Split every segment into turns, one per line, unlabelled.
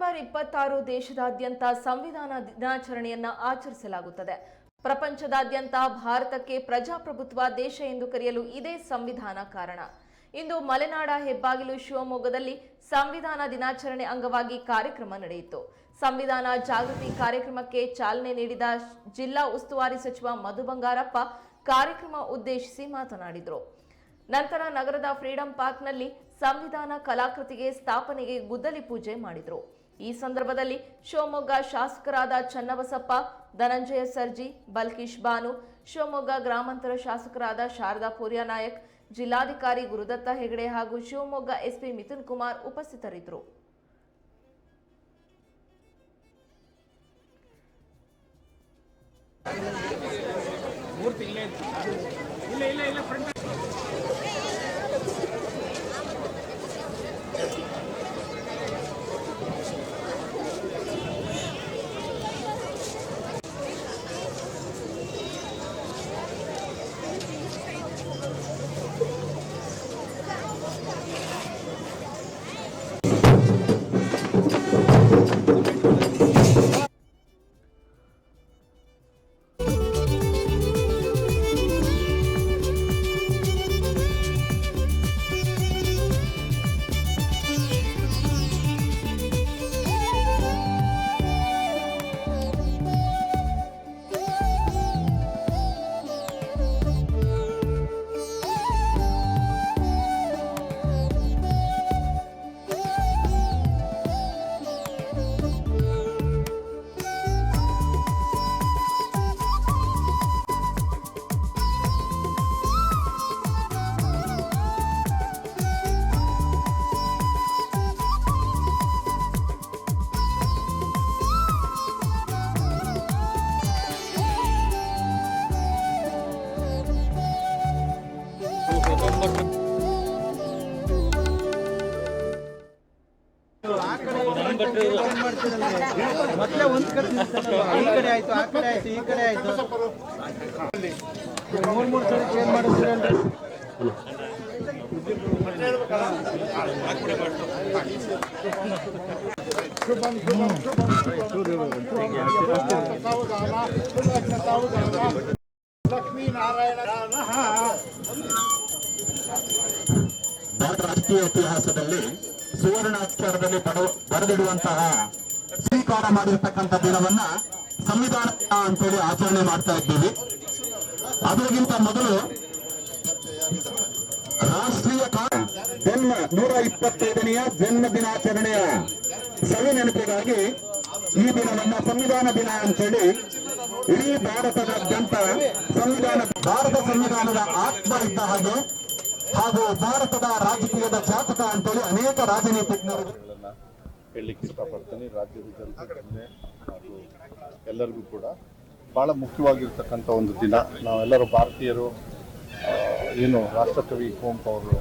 November ಇಪ್ಪತ್ತಾರು ದೇಶದಾದ್ಯಂತ ಸಂವಿಧಾನ ದಿನಾಚರಣೆಯನ್ನ ಆಚರಿಸಲಾಗುತ್ತದೆ. ಪ್ರಪಂಚದಾದ್ಯಂತ ಭಾರತಕ್ಕೆ ಪ್ರಜಾಪ್ರಭುತ್ವ ದೇಶ ಎಂದು ಕರೆಯಲು ಇದೇ ಸಂವಿಧಾನ ಕಾರಣ. ಇಂದು ಮಲೆನಾಡ ಹೆಬ್ಬಾಗಿಲು ಶಿವಮೊಗ್ಗದಲ್ಲಿ ಸಂವಿಧಾನ ದಿನಾಚರಣೆ ಅಂಗವಾಗಿ ಕಾರ್ಯಕ್ರಮ ನಡೆಯಿತು. ಸಂವಿಧಾನ ಜಾಗೃತಿ ಕಾರ್ಯಕ್ರಮಕ್ಕೆ ಚಾಲನೆ ನೀಡಿದ ಜಿಲ್ಲಾ ಉಸ್ತುವಾರಿ ಸಚಿವ ಮಧು ಬಂಗಾರಪ್ಪ ಕಾರ್ಯಕ್ರಮ ಉದ್ದೇಶಿಸಿ ಮಾತನಾಡಿದರು. ನಂತರ ನಗರದ ಫ್ರೀಡಂ ಪಾರ್ಕ್ನಲ್ಲಿ ಸಂವಿಧಾನ ಕಲಾಕೃತಿಗೆ ಸ್ಥಾಪನೆಗೆ ಗುದ್ದಲಿ ಪೂಜೆ ಮಾಡಿದರು. ಈ ಸಂದರ್ಭದಲ್ಲಿ ಶಿವಮೊಗ್ಗ ಶಾಸಕರಾದ ಚನ್ನಬಸಪ್ಪ, ಧನಂಜಯ ಸರ್ಜಿ, ಬಲ್ಕೀಶ್ ಬಾನು, ಶಿವಮೊಗ್ಗ ಗ್ರಾಮಾಂತರ ಶಾಸಕರಾದ ಶಾರದಾ ಪೂರ್ಯ ನಾಯಕ್, ಜಿಲ್ಲಾಧಿಕಾರಿ ಗುರುದತ್ತ ಹೆಗಡೆ ಹಾಗೂ ಶಿವಮೊಗ್ಗ ಎಸ್ಪಿ ಮಿಥುನ್ ಕುಮಾರ್ ಉಪಸ್ಥಿತರಿದ್ದರು.
ಮತ್ತೆ ಒಂದ್ ಕಡೆ ನಿಲ್ಸಲ್ಲ. ಈ ಕಡೆ ಆಯ್ತು ಆ ಕಡೆ ಆಯ್ತು ಈ ಕಡೆ ಆಯ್ತು. ಮೂರ್ ಮೂರ್ ಸಲ ಚೇಂಜ್ ಮಾಡಿದ್ರಲ್ರಿ
ಭಾರತ ರಾಷ್ಟ್ರೀಯ ಇತಿಹಾಸದಲ್ಲಿ ಸುವರ್ಣಾಕ್ಷರದಲ್ಲಿ ಅಕ್ಷರದಲ್ಲಿ ಬರೆದಿಡುವಂತಹ ಸ್ವೀಕಾರ ಮಾಡಿರ್ತಕ್ಕಂಥ ದಿನವನ್ನ ಸಂವಿಧಾನ ಅಂತೇಳಿ ಆಚರಣೆ ಮಾಡ್ತಾ ಇದ್ದೀವಿ. ಅದಕ್ಕಿಂತ ಮೊದಲು ರಾಷ್ಟ್ರೀಯ ಜನ್ಮ ನೂರ ಇಪ್ಪತ್ತೈದನೆಯ ಜನ್ಮ ದಿನಾಚರಣೆಯ ಸವಿ ನೆನಪಿಗಾಗಿ ಈ ದಿನವನ್ನ ಸಂವಿಧಾನ ದಿನ ಅಂತೇಳಿ ಇಡೀ ಭಾರತದಾದ್ಯಂತ ಸಂವಿಧಾನ ಭಾರತ ಸಂವಿಧಾನದ ಆತ್ಮ ಇದ್ದ ಹಾಗೆ ಹಾಗೂ ಭಾರತದ ರಾಜಕೀಯದ ಜಾತಕ ಅಂತೇಳಿ ಅನೇಕ ರಾಜನೀತಿಜ್ಞರು
ಹೇಳಲಿಕ್ಕೆ ಇಷ್ಟಪಡ್ತೀನಿ. ರಾಜ್ಯದ ಜನತೆ ಹಾಗೂ ಎಲ್ಲರಿಗೂ ಕೂಡ ಬಹಳ ಮುಖ್ಯವಾಗಿರ್ತಕ್ಕಂಥ ಒಂದು ದಿನ. ನಾವೆಲ್ಲರೂ ಭಾರತೀಯರು ಏನು ರಾಷ್ಟ್ರಕವಿ ಕುವೆಂಪು ಅವರು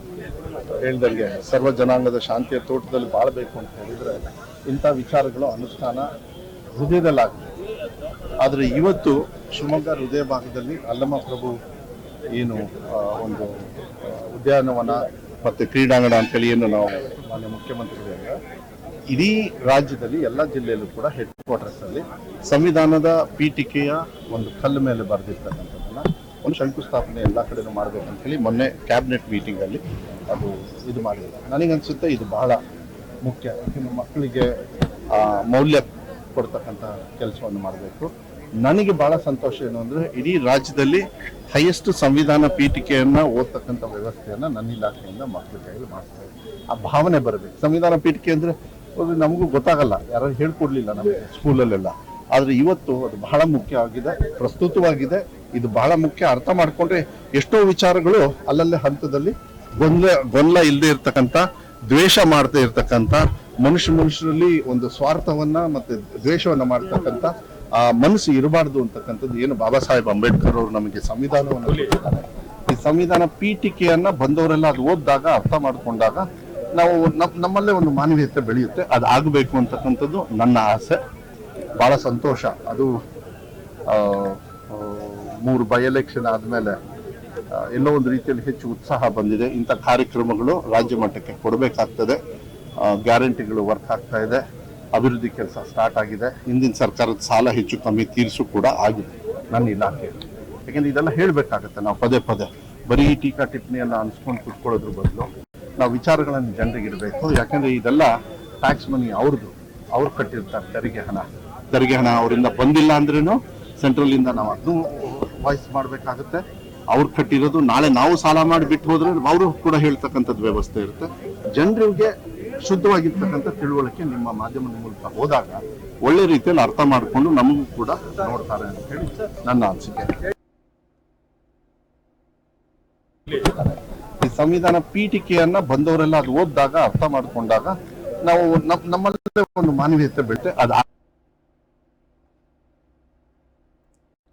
ಹೇಳ್ದಂಗೆ ಸರ್ವ ಜನಾಂಗದ ಶಾಂತಿಯ ತೋಟದಲ್ಲಿ ಬಾಳಬೇಕು ಅಂತ ಹೇಳಿದರೆ ಇಂಥ ವಿಚಾರಗಳು ಅನುಷ್ಠಾನ ಹೃದಯದಲ್ಲಾಗಿದೆ ಆದರೆ ಇವತ್ತು ಶಿವಮೊಗ್ಗ ಹೃದಯ ಭಾಗದಲ್ಲಿ ಅಲ್ಲಮ ಪ್ರಭು ಏನು ಒಂದು ಉದ್ಯಾನವನ ಮತ್ತು ಕ್ರೀಡಾಂಗಣ ಅಂತೇಳಿ ಏನು ನಾವು ಮಾನ್ಯ ಮುಖ್ಯಮಂತ್ರಿಗಳಿಂದ ಇಡೀ ರಾಜ್ಯದಲ್ಲಿ ಎಲ್ಲ ಜಿಲ್ಲೆಯಲ್ಲೂ ಕೂಡ ಹೆಡ್ ಕ್ವಾರ್ಟರ್ಸ್ ಅಲ್ಲಿ ಸಂವಿಧಾನದ ಪೀಠಿಕೆಯ ಒಂದು ಕಲ್ಲು ಮೇಲೆ ಬರೆದಿರ್ತಕ್ಕಂಥದ್ದನ್ನ, ಒಂದು ಶಂಕುಸ್ಥಾಪನೆ ಎಲ್ಲ ಕಡೆನೂ ಮಾಡಬೇಕಂತೇಳಿ ಮೊನ್ನೆ ಕ್ಯಾಬಿನೆಟ್ ಮೀಟಿಂಗ್ ಅಲ್ಲಿ ಅದು ಇದು ಮಾಡಿದ್ರು. ನನಗನ್ಸುತ್ತೆ ಇದು ಬಹಳ ಮುಖ್ಯ. ಮಕ್ಕಳಿಗೆ ಮೌಲ್ಯ ಕೊಡ್ತಕ್ಕಂಥ ಕೆಲಸವನ್ನು ಮಾಡಬೇಕು. ನನಗೆ ಬಹಳ ಸಂತೋಷ ಏನು ಅಂದ್ರೆ ಇಡೀ ರಾಜ್ಯದಲ್ಲಿ ಹೈಯೆಸ್ಟ್ ಸಂವಿಧಾನ ಪೀಠಿಕೆಯನ್ನ ಓದ್ತಕ್ಕಂಥ ವ್ಯವಸ್ಥೆಯನ್ನ ನನ್ನ ಇಲಾಖೆಯಿಂದ ಮಕ್ಕಳ ಕೈಯಲ್ಲಿ ಮಾಡ್ತಾ. ಆ ಭಾವನೆ ಬರಬೇಕು. ಸಂವಿಧಾನ ಪೀಠಿಕೆ ಅಂದ್ರೆ ಅದು ನಮಗೂ ಗೊತ್ತಾಗಲ್ಲ. ಯಾರು ಹೇಳ್ಕೊಡ್ಲಿಲ್ಲ ನಮಗೆ ಸ್ಕೂಲಲ್ಲೆಲ್ಲ. ಆದ್ರೆ ಇವತ್ತು ಅದು ಬಹಳ ಮುಖ್ಯ ಆಗಿದೆ, ಪ್ರಸ್ತುತವಾಗಿದೆ. ಇದು ಬಹಳ ಮುಖ್ಯ. ಅರ್ಥ ಮಾಡ್ಕೊಂಡ್ರೆ ಎಷ್ಟೋ ವಿಚಾರಗಳು ಅಲ್ಲಲ್ಲೇ ಹಂತದಲ್ಲಿ ಗೊಂದಲ ಗೊಂದಲ ಇಲ್ಲದೆ ಇರ್ತಕ್ಕಂಥ, ದ್ವೇಷ ಮಾಡದೇ ಇರ್ತಕ್ಕಂಥ, ಮನುಷ್ಯ ಮನುಷ್ಯರಲ್ಲಿ ಒಂದು ಸ್ವಾರ್ಥವನ್ನ ಮತ್ತೆ ದ್ವೇಷವನ್ನ ಮಾಡ್ತಕ್ಕಂಥ ಆ ಮನಸ್ಸು ಇರಬಾರ್ದು ಅಂತಕ್ಕಂಥದ್ದು ಏನು ಬಾಬಾ ಸಾಹೇಬ್ ಅಂಬೇಡ್ಕರ್ ಅವರು ನಮಗೆ ಸಂವಿಧಾನವನ್ನು. ಈ ಸಂವಿಧಾನ ಪೀಠಿಕೆಯನ್ನ ಬಂದವರೆಲ್ಲ ಅದು ಓದಿದಾಗ ಅರ್ಥ ಮಾಡಿಕೊಂಡಾಗ ನಾವು ನಮ್- ನಮ್ಮಲ್ಲೇ ಒಂದು ಮಾನವೀಯತೆ ಬೆಳೆಯುತ್ತೆ. ಅದು ಆಗಬೇಕು ಅಂತಕ್ಕಂಥದ್ದು ನನ್ನ ಆಸೆ. ಬಹಳ ಸಂತೋಷ. ಅದು ಮೂರು ಬೈ ಎಲೆಕ್ಷನ್ ಆದಮೇಲೆ ಎಲ್ಲೋ ಒಂದು ರೀತಿಯಲ್ಲಿ ಹೆಚ್ಚು ಉತ್ಸಾಹ ಬಂದಿದೆ. ಇಂಥ ಕಾರ್ಯಕ್ರಮಗಳು ರಾಜ್ಯ ಮಟ್ಟಕ್ಕೆ ಕೊಡಬೇಕಾಗ್ತದೆ. ಗ್ಯಾರಂಟಿಗಳು ವರ್ಕ್ ಆಗ್ತಾ ಇದೆ. ಅಭಿವೃದ್ಧಿ ಕೆಲಸ ಸ್ಟಾರ್ಟ್ ಆಗಿದೆ. ಹಿಂದಿನ ಸರ್ಕಾರದ ಸಾಲ ಹೆಚ್ಚು ಕಮ್ಮಿ ತೀರಿಸು ಕೂಡ ಆಗಿದೆ ನನ್ನ ಇಲಾಖೆ. ಯಾಕೆಂದ್ರೆ ಇದೆಲ್ಲ ಹೇಳಬೇಕಾಗತ್ತೆ, ನಾವು ಪದೇ ಪದೇ. ಬರೀ ಟೀಕಾ ಟಿಪ್ಪಣಿಯನ್ನ ಅನ್ಸ್ಕೊಂಡು ಕುತ್ಕೊಳ್ಳೋದ್ರ ಬದಲು ನಾವು ವಿಚಾರಗಳನ್ನು ಜನರಿಗೆ ಇಡಬೇಕು. ಯಾಕಂದ್ರೆ ಇದೆಲ್ಲ ಟ್ಯಾಕ್ಸ್ ಮನಿ ಅವ್ರದ್ದು. ಅವ್ರು ಕಟ್ಟಿರ್ತಾರೆ, ತೆರಿಗೆ ಹಣ. ತೆರಿಗೆ ಹಣ ಅವರಿಂದ ಬಂದಿಲ್ಲ ಅಂದ್ರೂ ಸೆಂಟ್ರಲ್ ಇಂದ ನಾವು ಅದನ್ನು ವಾಯ್ಸ್ ಮಾಡಬೇಕಾಗುತ್ತೆ. ಅವ್ರು ಕಟ್ಟಿರೋದು, ನಾಳೆ ನಾವು ಸಾಲ ಮಾಡಿ ಬಿಟ್ಟು ಹೋದ್ರೆ ಅವರು ಕೂಡ ಹೇಳ್ತಕ್ಕಂಥದ್ದು ವ್ಯವಸ್ಥೆ ಇರುತ್ತೆ. ಜನರಿಗೆ ಶುದ್ಧವಾಗಿರ್ತಕ್ಕಂಥ ತಿಳುವಳಿಕೆ ನಿಮ್ಮ ಮಾಧ್ಯಮದ ಮೂಲಕ ಹೋದಾಗ ಒಳ್ಳೆ ರೀತಿಯಲ್ಲಿ ಅರ್ಥ ಮಾಡಿಕೊಂಡು ನಮಗೂ ಕೂಡ ನೋಡ್ತಾರೆ ಅಂತ ಹೇಳಿ ನನ್ನ ಅನಿಸಿಕೆ. ಈ ಸಂವಿಧಾನ ಪೀಠಿಕೆಯನ್ನ ಬಂದವರೆಲ್ಲ ಅದು ಓದಿದಾಗ, ಅರ್ಥ ಮಾಡ್ಕೊಂಡಾಗ ನಾವು ನಮ್- ನಮ್ಮಲ್ಲೇ ಒಂದು ಮಾನವೀಯತೆ ಬಿಟ್ಟೆ ಅದು